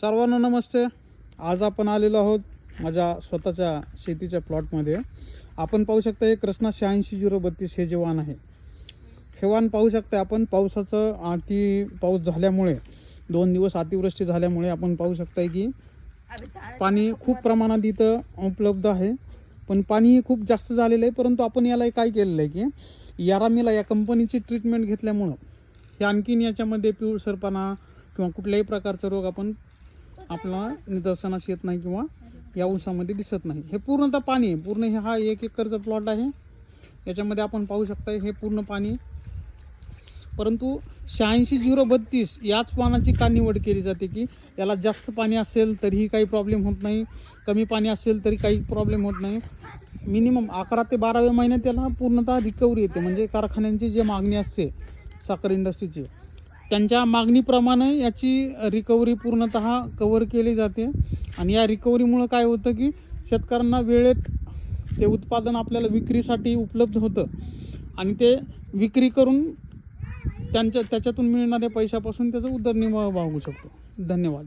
सर्वांना नमस्ते. आज आपण आलेलो आहोत माझ्या स्वतःच्या शेतीच्या प्लॉटमध्ये. आपण पाहू शकता हे कृष्णा शहाऐंशी झिरो बत्तीस हे जे वाण आहे हे वाण पाहू शकता आपण. पावसाचं अति पाऊस झाल्यामुळे दोन दिवस अतिवृष्टी झाल्यामुळे आपण पाहू शकता की पाणी खूप प्रमाणात इथं उपलब्ध आहे. पण पाणी खूप जास्त झालेलं आहे परंतु आपण याला काय केलेलं आहे की यारामीला या कंपनीची ट्रीटमेंट घेतल्यामुळं हे आणखीन याच्यामध्ये पिवळसरपणा किंवा कुठल्याही प्रकारचा रोग आपण आपला निदर्शनास येत नाही किंवा या ऊसामध्ये दिसत नाही. हे पूर्णतः पाणी आहे. पूर्ण हे हा एक एकरचा प्लॉट आहे. याच्यामध्ये आपण पाहू शकता हे पूर्ण पाणी. परंतु शहाऐंशी झिरो बत्तीस याच पानाची का निवड केली जाते की याला जास्त पाणी असेल तरीही काही प्रॉब्लेम होत नाही कमी पाणी असेल तरी काही प्रॉब्लेम होत नाही. मिनिमम अकरा ते बाराव्या महिन्यात त्याला पूर्णतः रिकव्हरी येते. म्हणजे कारखान्यांची जी मागणी असते साखर इंडस्ट्रीची त्यांच्या मागणीप्रमाणे याची रिकव्हरी पूर्णतः कवर केली जाते. आणि या रिकव्हरीमुळं काय होतं की शेतकऱ्यांना वेळेत ते उत्पादन आपल्याला विक्रीसाठी उपलब्ध होतं. आणि ते विक्री करून त्यांच्या त्याच्यातून मिळणाऱ्या पैशापासून त्याचा उदरनिर्वाह वागू शकतो. धन्यवाद.